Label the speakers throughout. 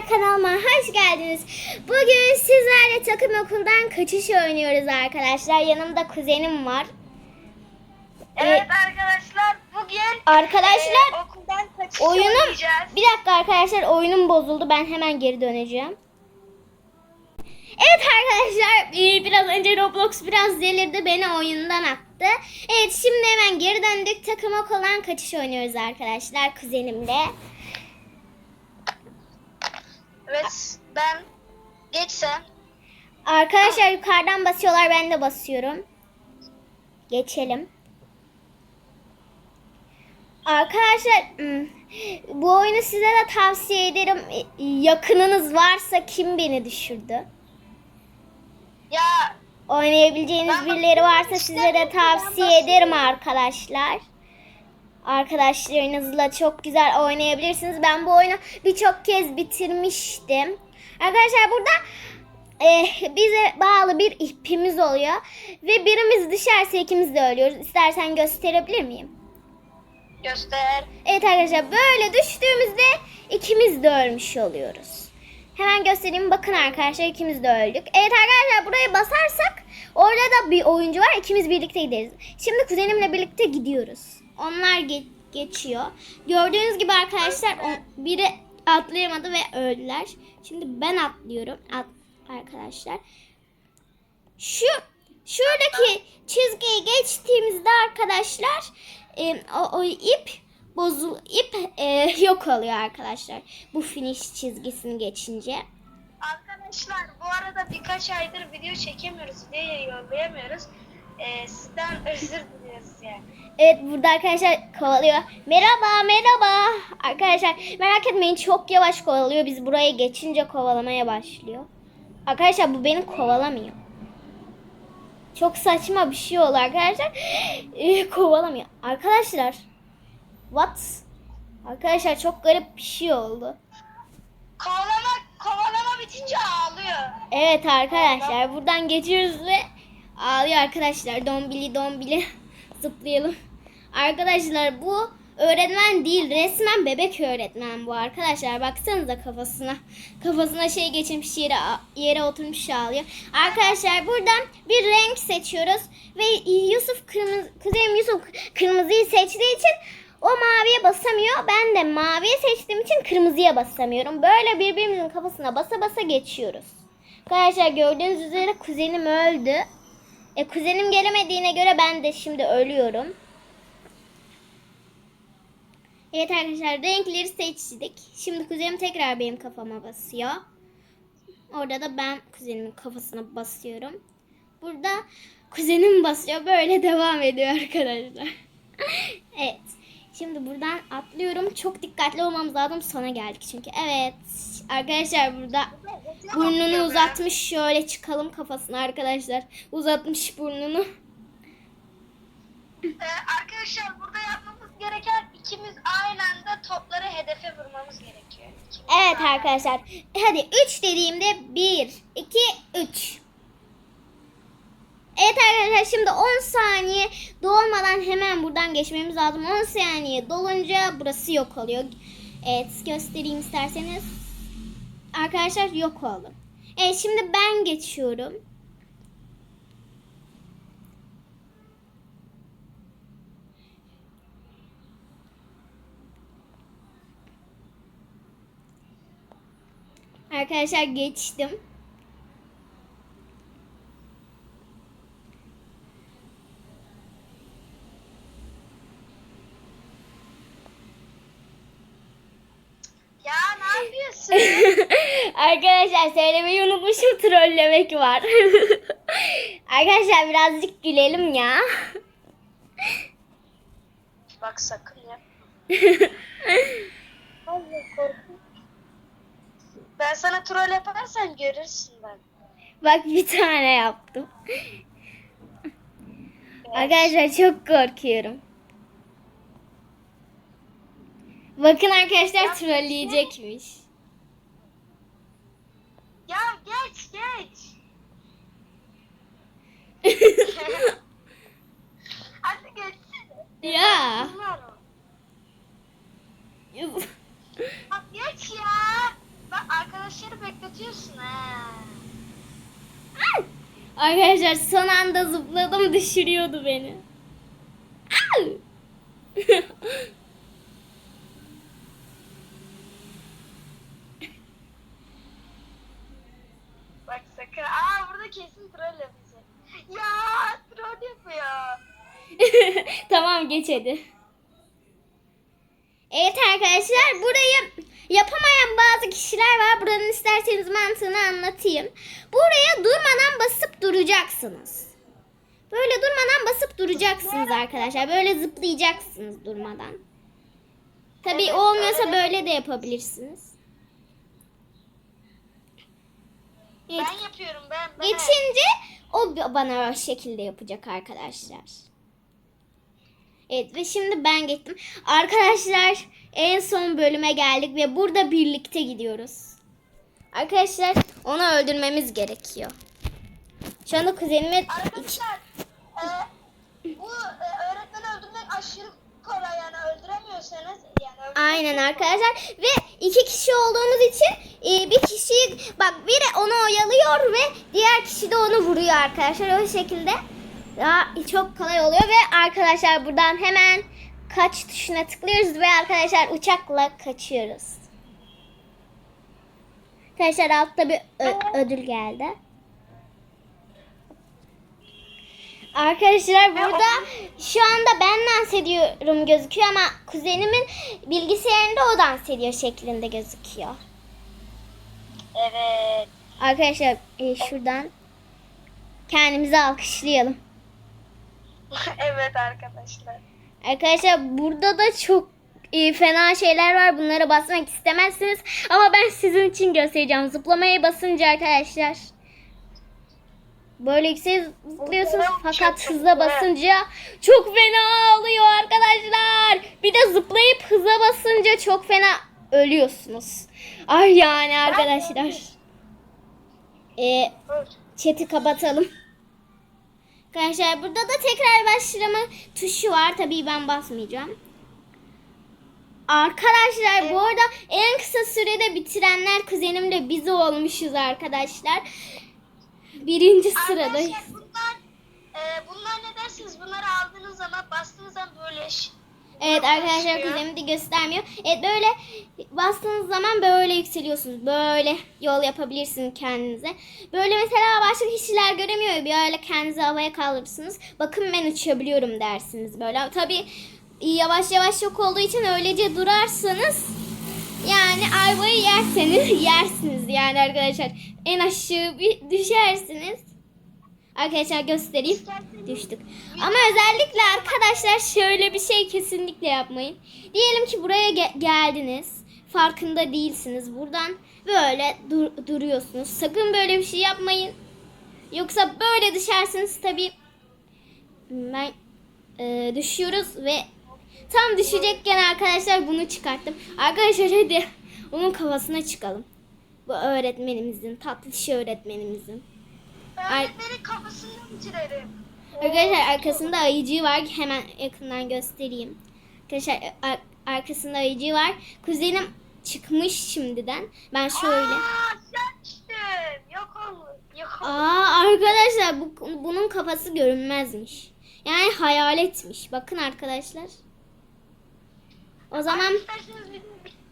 Speaker 1: arkadaşlar kanalıma hoş geldiniz. Bugün sizlerle takım okuldan kaçış oynuyoruz arkadaşlar. Yanımda kuzenim var.
Speaker 2: Evet arkadaşlar bugün
Speaker 1: Arkadaşlar
Speaker 2: e, okuldan kaçış
Speaker 1: oyunum
Speaker 2: oynayacağız.
Speaker 1: bir dakika arkadaşlar oyunum bozuldu. Ben hemen geri döneceğim. Evet arkadaşlar e, biraz önce Roblox biraz delirdi beni oyundan attı. Evet şimdi hemen geri döndük. Takım okuldan kaçış oynuyoruz arkadaşlar kuzenimle.
Speaker 2: Evet ben geçsem.
Speaker 1: Arkadaşlar yukarıdan basıyorlar ben de basıyorum. Geçelim. Arkadaşlar hmm, bu oyunu size de tavsiye ederim. Yakınınız varsa kim beni düşürdü?
Speaker 2: Ya
Speaker 1: Oynayabileceğiniz birileri varsa size de tavsiye ederim arkadaşlar. Arkadaşlarınızla çok güzel oynayabilirsiniz. Ben bu oyunu birçok kez bitirmiştim. Arkadaşlar burada e, bize bağlı bir ipimiz oluyor. Ve birimiz düşerse ikimiz de ölüyoruz. İstersen gösterebilir miyim?
Speaker 2: göster.
Speaker 1: Evet arkadaşlar böyle düştüğümüzde ikimiz de ölmüş oluyoruz. Hemen göstereyim. Bakın arkadaşlar ikimiz de öldük. Evet arkadaşlar buraya basarsak orada da bir oyuncu var. İkimiz birlikte gideriz. Şimdi kuzenimle birlikte gidiyoruz. Onlar ge- geçiyor. Gördüğünüz gibi arkadaşlar o- biri atlayamadı ve öldüler. Şimdi ben atlıyorum at- arkadaşlar. Şu şuradaki çizgiyi geçtiğimizde arkadaşlar e, o, o ip bozul ip e, yok oluyor arkadaşlar. Bu finish çizgisini geçince.
Speaker 2: Arkadaşlar bu arada birkaç aydır video çekemiyoruz. Videoyu yollayamıyoruz. E, sizden özür diliyoruz yani.
Speaker 1: Evet burada arkadaşlar kovalıyor. Merhaba merhaba. Arkadaşlar merak etmeyin çok yavaş kovalıyor. Biz buraya geçince kovalamaya başlıyor. Arkadaşlar bu beni kovalamıyor. Çok saçma bir şey oldu arkadaşlar. Ee, kovalamıyor. Arkadaşlar. What? Arkadaşlar çok garip bir şey oldu.
Speaker 2: Kovalama, kovalama bitince ağlıyor.
Speaker 1: Evet arkadaşlar buradan geçiyoruz ve ağlıyor arkadaşlar. Dombili dombili zıplayalım. Arkadaşlar bu öğretmen değil resmen bebek öğretmen bu arkadaşlar. Baksanıza kafasına. Kafasına şey geçirmiş yere, yere oturmuş ağlıyor. Arkadaşlar buradan bir renk seçiyoruz. Ve Yusuf kırmızı, Kuzeyim Yusuf kırmızıyı seçtiği için o maviye basamıyor. Ben de maviye seçtiğim için kırmızıya basamıyorum. Böyle birbirimizin kafasına basa basa geçiyoruz. Arkadaşlar gördüğünüz üzere kuzenim öldü. E, kuzenim gelemediğine göre ben de şimdi ölüyorum. Evet arkadaşlar renkleri seçtik. Şimdi kuzenim tekrar benim kafama basıyor. Orada da ben kuzenimin kafasına basıyorum. Burada kuzenim basıyor. Böyle devam ediyor arkadaşlar. evet. Şimdi buradan atlıyorum. Çok dikkatli olmamız lazım. Sona geldik çünkü. Evet. Arkadaşlar burada burnunu uzatmış. Şöyle çıkalım kafasına arkadaşlar. Uzatmış burnunu.
Speaker 2: E, arkadaşlar burada yapmamız gereken ikimiz aynı anda topları hedefe vurmamız gerekiyor. İkimiz
Speaker 1: Evet
Speaker 2: aynı-
Speaker 1: arkadaşlar. Hadi 3 dediğimde 1, 2, 3. Evet arkadaşlar şimdi 10 saniye dolmadan hemen buradan geçmemiz lazım. 10 saniye dolunca burası yok oluyor. Evet göstereyim isterseniz. Arkadaşlar yok oldu. Evet şimdi ben geçiyorum. Arkadaşlar geçtim.
Speaker 2: Ya ne yapıyorsun?
Speaker 1: Arkadaşlar söylemeyi unutmuşum trollemek var. Arkadaşlar birazcık gülelim ya.
Speaker 2: Bak sakın ya. Ben sana troll yaparsan görürsün bak.
Speaker 1: Bak bir tane yaptım. Arkadaşlar çok korkuyorum. Bakın arkadaşlar trolleyecekmiş.
Speaker 2: Ya geç. Hadi geç.
Speaker 1: Ya.
Speaker 2: Bak geç ya. Bak arkadaşlar zıplıyorsun ha.
Speaker 1: Arkadaşlar son anda zıpladım düşürüyordu beni. Au!
Speaker 2: Bak sakın. Aa burada kesin troll yapacak. Ya troll yapıyor.
Speaker 1: tamam geç hadi. Evet arkadaşlar burayı yapamayan bazı kişiler var. Buranın isterseniz mantığını anlatayım. Buraya durmadan basıp duracaksınız. Böyle durmadan basıp duracaksınız arkadaşlar. Böyle zıplayacaksınız durmadan.
Speaker 2: Evet,
Speaker 1: olmuyorsa
Speaker 2: öyle.
Speaker 1: böyle de yapabilirsiniz. Evet,
Speaker 2: Ben yapıyorum ben. ben.
Speaker 1: Geçince o bana o şekilde yapacak arkadaşlar. Evet ve şimdi ben gittim. Arkadaşlar en son bölüme geldik ve burada birlikte gidiyoruz. Arkadaşlar onu öldürmemiz gerekiyor. Şu anda kuzenime iki-
Speaker 2: Arkadaşlar e, bu e, öğretmeni öldürmek aşırı kolay yani öldüremiyorsanız yani
Speaker 1: Aynen arkadaşlar ve iki kişi olduğumuz için e, bir kişi bak biri onu oyalıyor ve diğer kişi de onu vuruyor arkadaşlar o şekilde daha çok kolay oluyor ve arkadaşlar buradan hemen kaç tuşuna tıklıyoruz ve arkadaşlar uçakla kaçıyoruz. Arkadaşlar altta bir ödül geldi. Arkadaşlar burada şu anda ben dans ediyorum gözüküyor ama kuzenimin bilgisayarında o dans ediyor şeklinde gözüküyor.
Speaker 2: Evet.
Speaker 1: Arkadaşlar e, şuradan kendimizi alkışlayalım.
Speaker 2: evet arkadaşlar.
Speaker 1: Arkadaşlar burada da çok e, fena şeyler var. Bunlara basmak istemezsiniz. Ama ben sizin için göstereceğim. Zıplamaya basınca arkadaşlar. Böyle yüksek zıplıyorsunuz fakat hıza basınca çok fena oluyor arkadaşlar. Bir de zıplayıp hıza basınca çok fena ölüyorsunuz. Ay yani arkadaşlar. E,
Speaker 2: Dur.
Speaker 1: Chat'i kapatalım. Arkadaşlar burada da tekrar başlama tuşu var. Tabii ben basmayacağım. Arkadaşlar bu arada en kısa sürede bitirenler kuzenimle biz olmuşuz arkadaşlar. Birinci sıradayız.
Speaker 2: Arkadaşlar bunlar e, bunlar ne dersiniz? Bunları aldığınız zaman bastığınız zaman böyle
Speaker 1: Evet arkadaşlar
Speaker 2: çıkıyor.
Speaker 1: kuzenim de göstermiyor. Evet böyle bastığınız zaman böyle yükseliyorsunuz. Böyle yol yapabilirsiniz kendinize. Böyle mesela başka kişiler göremiyor. Bir öyle kendinizi havaya kaldırırsınız. Bakın ben uçabiliyorum dersiniz böyle. Tabii yavaş yavaş yok olduğu için öylece durarsanız yani ayvayı yerseniz yersiniz yani arkadaşlar. En aşağı bir düşersiniz. Arkadaşlar göstereyim. Düştük. Ama özellikle arkadaşlar şöyle bir şey kesinlikle yapmayın. Diyelim ki buraya ge- geldiniz. Farkında değilsiniz. Buradan böyle dur- duruyorsunuz. Sakın böyle bir şey yapmayın. Yoksa böyle düşersiniz tabii. Ben e, düşüyoruz ve tam düşecekken arkadaşlar bunu çıkarttım. Arkadaşlar hadi onun kafasına çıkalım. Bu öğretmenimizin, tatlış öğretmenimizin.
Speaker 2: Öğretmenin kafasını.
Speaker 1: Arkadaşlar arkasında ayıcığı var. Hemen yakından göstereyim. Arkadaşlar ar- arkasında ayıcığı var. Kuzenim çıkmış şimdiden. Ben şöyle.
Speaker 2: Aa sen düştün. Yok olmuş. Yok olmuş.
Speaker 1: Aa arkadaşlar bu, bunun kafası görünmezmiş. Yani hayaletmiş. Bakın arkadaşlar. O zaman
Speaker 2: videoyu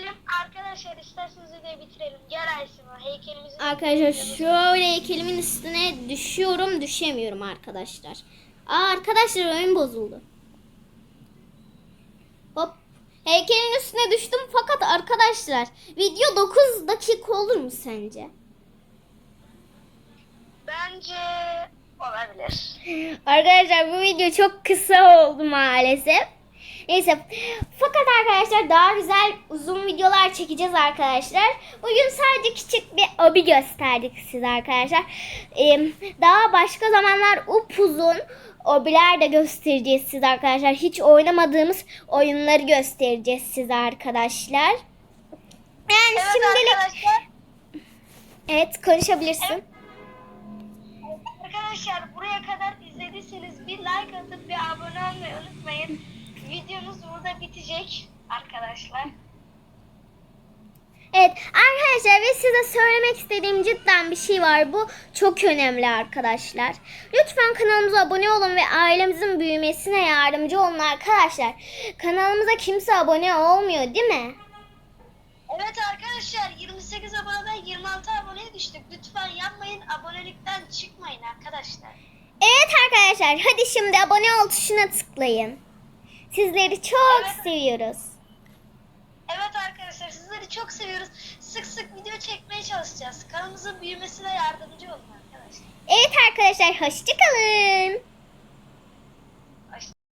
Speaker 2: bitirelim. Arkadaşlar isterseniz videoyu bitirelim. Gel Ayşema heykelimizi.
Speaker 1: arkadaşlar şöyle heykelimin üstüne düşüyorum düşemiyorum arkadaşlar. Aa arkadaşlar oyun bozuldu. Hop. Heykelin üstüne düştüm fakat arkadaşlar video 9 dakika olur mu sence?
Speaker 2: Bence olabilir.
Speaker 1: Arkadaşlar bu video çok kısa oldu maalesef. Neyse. Fakat arkadaşlar daha güzel uzun videolar çekeceğiz arkadaşlar. Bugün sadece küçük bir obi gösterdik size arkadaşlar. Ee, daha başka zamanlar upuzun obiler de göstereceğiz size arkadaşlar. Hiç oynamadığımız oyunları göstereceğiz size arkadaşlar. Yani
Speaker 2: Evet
Speaker 1: şimdilik
Speaker 2: arkadaşlar.
Speaker 1: evet konuşabilirsin.
Speaker 2: Arkadaşlar buraya kadar izlediyseniz bir like atıp bir abone olmayı unutmayın. Videomuz burada bitecek arkadaşlar.
Speaker 1: Evet arkadaşlar ve size söylemek istediğim cidden bir şey var. Bu çok önemli arkadaşlar. Lütfen kanalımıza abone olun ve ailemizin büyümesine yardımcı olun arkadaşlar. Kanalımıza kimse abone olmuyor değil mi?
Speaker 2: Evet arkadaşlar 28 aboneden 26 aboneye düştük. Lütfen yapmayın abonelikten çıkmayın arkadaşlar.
Speaker 1: Evet arkadaşlar hadi şimdi abone ol tuşuna tıklayın. Sizleri çok
Speaker 2: Evet.
Speaker 1: seviyoruz.
Speaker 2: Evet arkadaşlar sizleri çok seviyoruz. Sık sık video çekmeye çalışacağız. Kanalımızın büyümesine yardımcı olun arkadaşlar.
Speaker 1: Evet arkadaşlar hoşçakalın.